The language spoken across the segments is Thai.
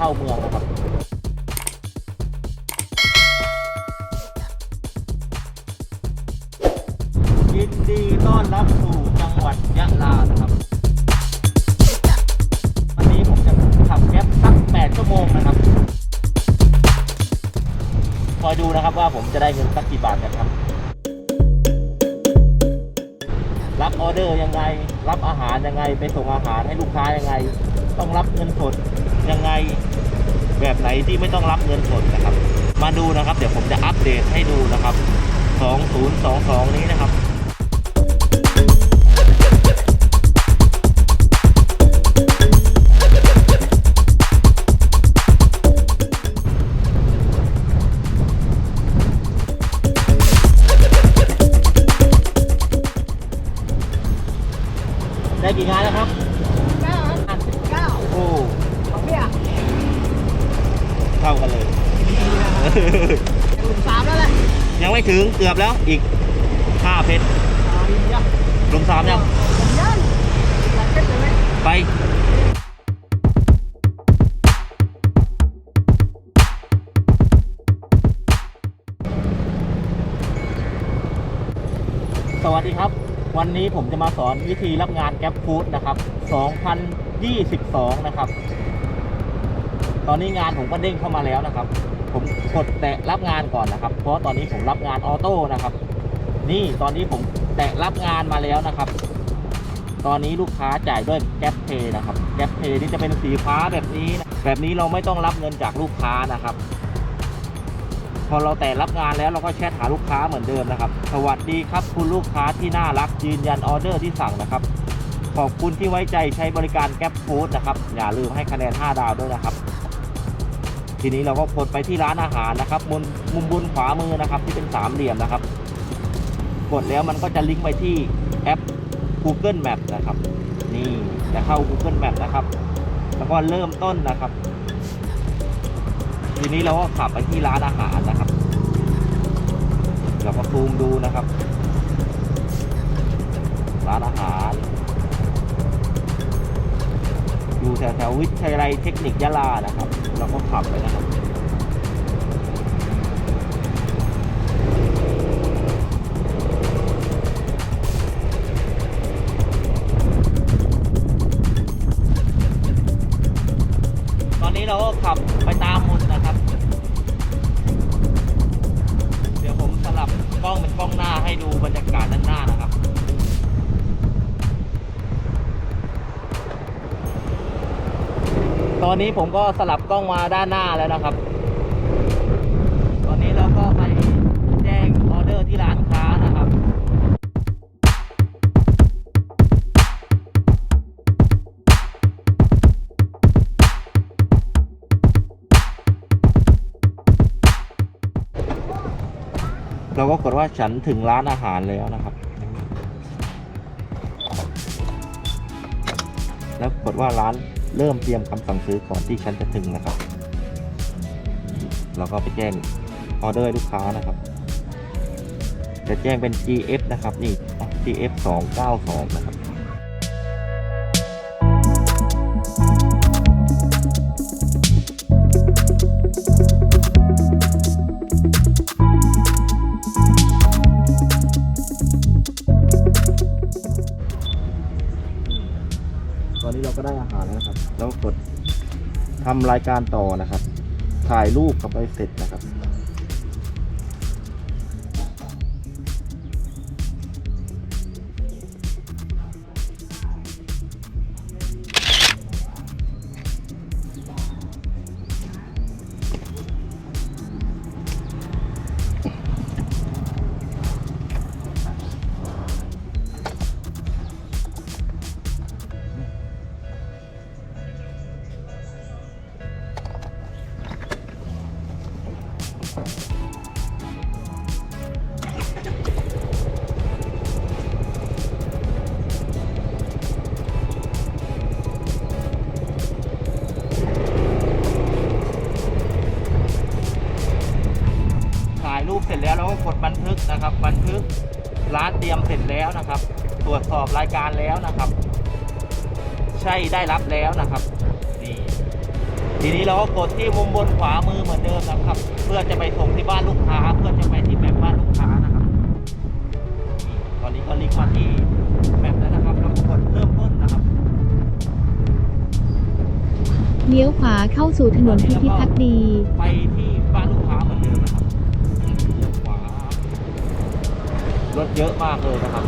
เข้าเมืองนะครับยินดีต้อนรับสู่จังหวัดยะลานะครับ วันนี้ผมจะขับแก๊ปสัก8ชั่วโมงนะครับคอยดูนะครับว่าผมจะได้เงินสักกี่บาทกันครับ รับออเดอร์ยังไง รับอาหารยังไง ไปส่งอาหารให้ลูกค้ายังไง ต้องรับเงินสด ยังไงแบบไหนที่ไม่ต้องรับเงินสดนะครับ มาดูนะครับ เดี๋ยวผมจะอัปเดตให้ดูนะครับ 2022 นี้นะครับ ท่ากันเลยกลุ่มสามแล้วแหละยังไม่ถึงเกือบแล้วอีกห้าเพชรอ่าดีอะลงสามยังยันหลังเก็ตเลยไหมไปสวัสดีครับ วันนี้ผมจะมาสอนวิธีรับงานแก๊ปฟู้ดนะครับ 2022 นะครับ ตอนนี้งานผมก็เด้งเข้ามาแล้วนะครับ ผมกดแตะรับงานก่อนนะครับ เพราะตอนนี้ผมรับงานออโต้นะครับ นี่ตอนนี้ผมแตะรับงานมาแล้วนะครับ ตอนนี้ลูกค้าจ่ายด้วยแก๊ปเพย์นะครับแก๊ปเพย์นี่จะเป็นสีฟ้าแบบนี้นะแบบนี้เราไม่ต้องรับเงินจากลูกค้านะครับ พอเราแต่รับงานแล้วเราก็แชทหาลูกค้าเหมือนเดิมนะครับ สวัสดีครับ คุณลูกค้าที่น่ารักยืนยันออเดอร์ที่สั่งนะครับขอบคุณที่ไว้ใจใช้บริการแก๊ปฟู้ดนะครับ อย่าลืมให้คะแนน 5 ดาวด้วยนะครับ ทีนี้เราก็กดไปที่ร้านอาหารนะครับมุมมุมบนขวามือนะครับ ที่เป็นสามเหลี่ยมนะครับ กดแล้วมันก็จะลิงก์ไปที่แอป Google Map นะครับ นี่จะเข้า Google Map นะครับ แล้วก็เริ่มต้นนะครับ ทีนี้เราก็ขับไปที่ร้านอาหารนะครับเราก็ซูมดูนะครับ ร้านอาหาร แถวแถววิทยาลัยเทคนิคยะลานะครับ เราก็ขับไปนะครับ อนนี้ผมก็สลับกล้องมาด้านหน้าแล้วนะครับ ตอนนี้เราก็ไปแจ้งออเดอร์ที่ร้านค้านะครับ เราก็กดว่าฉันถึงร้านอาหารแล้วนะครับ แล้วกดว่าร้าน เริ่มเตรียมคำสั่งซื้อก่อนที่ฉันจะถึงนะครับเราก็ไปแจ้งออเดอร์ลูกค้านะครับ จะแจ้งเป็น GF นะครับนี่อ๋อ GF 292นะครับำรายการต่อนะครับ ถ่ายรูปกับไปเสร็จนะ ร้านเตรียมเสร็จแล้วนะครับ ตรวจสอบรายการแล้วนะครับ ใช่ได้รับแล้วนะครับนี่ทีนี้เราก็กดที่มุมบนขวามือเหมือนเดิมนะครับ เพื่อจะไปส่งที่บ้านลูกค้า เพื่อจะไปที่แมปบ้านลูกค้านะครับนี่ตอนนี้ก็ลิงก์มาที่แมปแล้วนะครับเราก็กดเริ่มต้นนะครับเลี้ยวขวาเข้าสู่ถนนพิพิธภักดี ไปที่บ้าน รถเยอะมากเลยนะครับ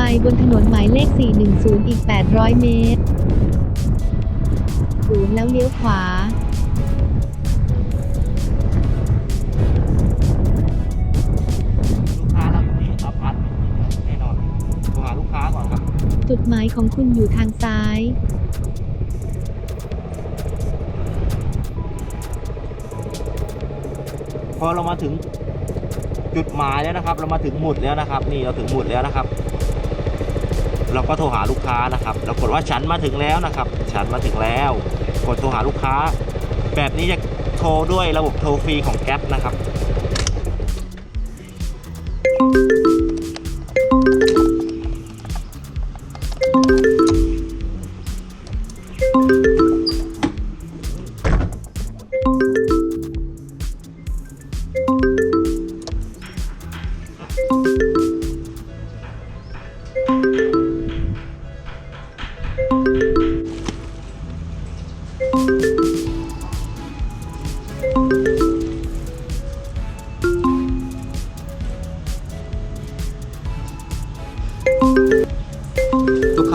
ไปบนถนนหมายเลข 410 อีก 800 เมตรศูนย์แล้วเลี้ยวขวา ลูกค้าเราอยู่ที่อพาร์ตเมนต์นี้แน่นอนโทรหาลูกค้าก่อนครับ จุดหมายของคุณอยู่ทางซ้าย พอเรามาถึงจุดหมายแล้วนะครับ เรามาถึงหมุดแล้วนะครับ นี่เราถึงหมุดแล้วนะครับ เราก็โทรหาลูกค้านะครับเรากดว่าฉันมาถึงแล้วนะครับ ฉันมาถึงแล้ว กดโทรหาลูกค้า แบบนี้จะโทรด้วยระบบโทรฟรีของแก๊ปนะครับ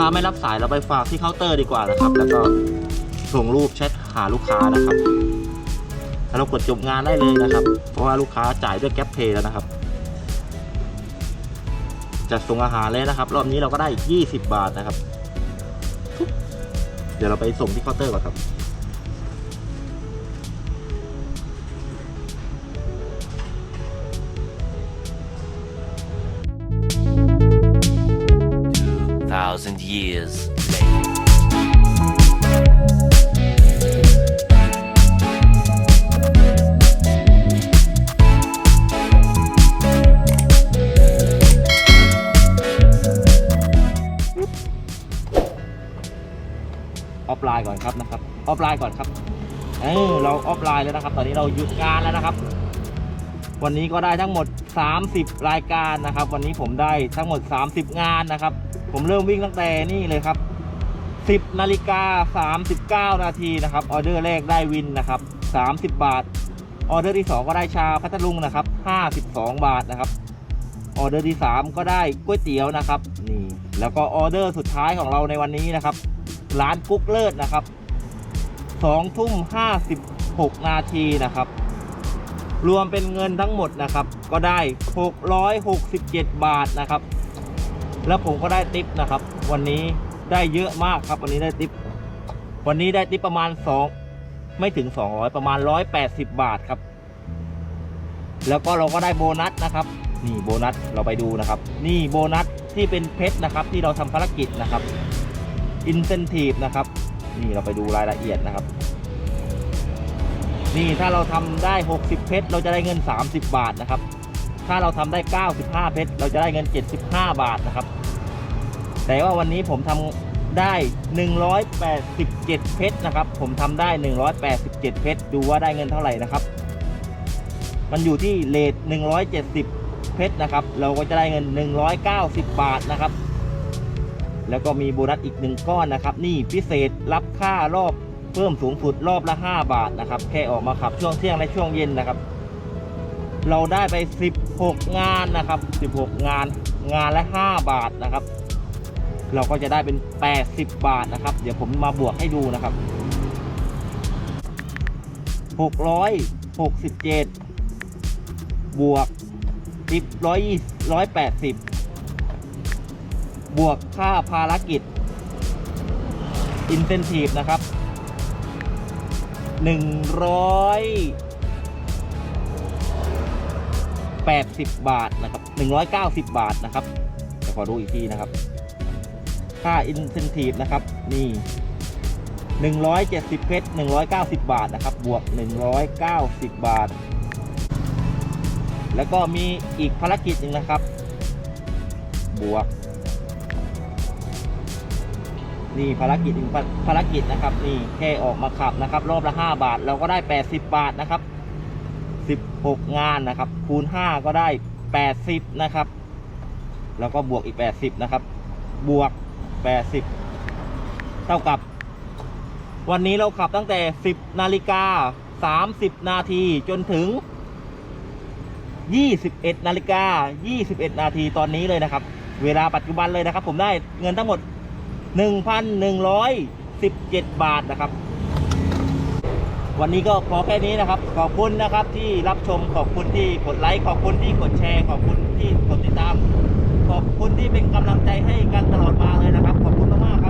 ค้าไม่รับสายเราไปฝากที่เคาน์เตอร์ดีกว่านะครับ แล้วก็ส่งรูปแชทหาลูกค้านะครับแล้วเรากดจบงานได้เลยนะครับ เพราะว่าลูกค้าจ่ายด้วยแก๊ปเพย์แล้วนะครับจัดส่งอาหารเลยนะครับ รอบนี้เราก็ได้อีก 20 บาทนะครับ เดี๋ยวเราไปส่งที่เคาน์เตอร์ก่อนครับ years later. ออฟไลน์ก่อนครับนะครับ ออฟไลน์ก่อนครับ เออเราออฟไลน์แล้วนะครับ ตอนนี้เราหยุดงานแล้วนะครับ วันนี้ก็ได้ทั้งหมด 30 รายการนะครับ วันนี้ผมได้ทั้งหมด 30 งานนะครับ ผมเริ่มวิ่งตั้งแต่นี่เลยครับ 10นาฬิกา39 นาทีนะครับออเดอร์แรกได้วินนะครับ 30 บาทออเดอร์ที่ 2 ก็ได้ชาพัทลุงนะครับ 52 บาทนะครับออเดอร์ที่ 3 ก็ได้ก๋วยเตี๋ยวนะครับนี่แล้วก็ออเดอร์สุดท้ายของเราในวันนี้นะครับ ร้านกุ๊กเลิศนะครับ2ทุ่ม56 นาทีนะครับ รวมเป็นเงินทั้งหมดนะครับ ก็ได้ 667 บาทนะครับ แล้วผมก็ได้ติปนะครับ วันนี้ได้เยอะมากครับ วันนี้ได้ติปวันนี้ได้ติปประมาณ 2 ไม่ถึง 200 ประมาณ 180 บาทครับ แล้วก็เราก็ได้โบนัสนะครับ นี่โบนัสเราไปดูนะครับ นี่โบนัสที่เป็นเพชรนะครับ ที่เราทำภารกิจนะครับ อินเซนティブนะครับ นี่เราไปดูรายละเอียดนะครับ นี่ถ้าเราทำได้ 60 เพชรเราจะได้เงิน 30 บาทนะครับ ถ้าเราทำได้ 95 เพชร เราจะได้เงิน 75 บาทนะครับ แต่ว่าวันนี้ผมทำได้ 187 เพชรนะครับ ผมทำได้ 187 เพชร ดูว่าได้เงินเท่าไหร่นะครับ มันอยู่ที่เลท170 เพชรนะครับ เราก็จะได้เงิน 190 บาทนะครับ แล้วก็มีโบนัสอีกหนึ่งก้อนนะครับ นี่พิเศษรับค่ารอบเพิ่มสูงสุดรอบละ 5 บาทนะครับ แค่ออกมาขับช่วงเที่ยงและช่วงเย็นนะครับ เราได้ไป 16 งานนะครับ 16 งาน งานละ 5 บาทนะครับ เราก็จะได้เป็น 80 บาทนะครับ เดี๋ยวผมมาบวกให้ดูนะครับ 667 บวก 10 120 180 บวกค่าภารกิจ incentive นะครับ 100 80 บาทนะครับ 190 บาทนะครับจะขอดูอีกทีนะครับ ค่า incentive นะครับนี่170เพชร190 บาทนะครับ บวก 190 บาท แล้วก็มีอีกภารกิจหนึ่งนะครับ บวก นี่ภารกิจอีกภารกิจนะครับ นี่แค่ออกมาขับนะครับ รอบละ 5 บาท เราก็ได้ 80 บาทนะครับ 6 งานนะครับ คูณ 5 ก็ได้ 80 นะครับ แล้วก็บวกอีก 80 นะครับ บวก 80 เท่ากับ วันนี้เราขับตั้งแต่ 10 นาฬิกา 30 นาทีจนถึง 21 นาฬิกา 21 นาทีตอนนี้เลยนะครับ เวลาปัจจุบันเลยนะครับ ผมได้เงินทั้งหมด 1,117 บาทนะครับ วันนี้ก็พอแค่นี้นะครับ ขอบคุณนะครับที่รับชมขอบคุณที่กดไลค์ขอบคุณที่กดแชร์ขอบคุณที่กดติดตาม ขอบคุณที่เป็นกำลังใจให้กันตลอดมาเลยนะครับ ขอบคุณมาก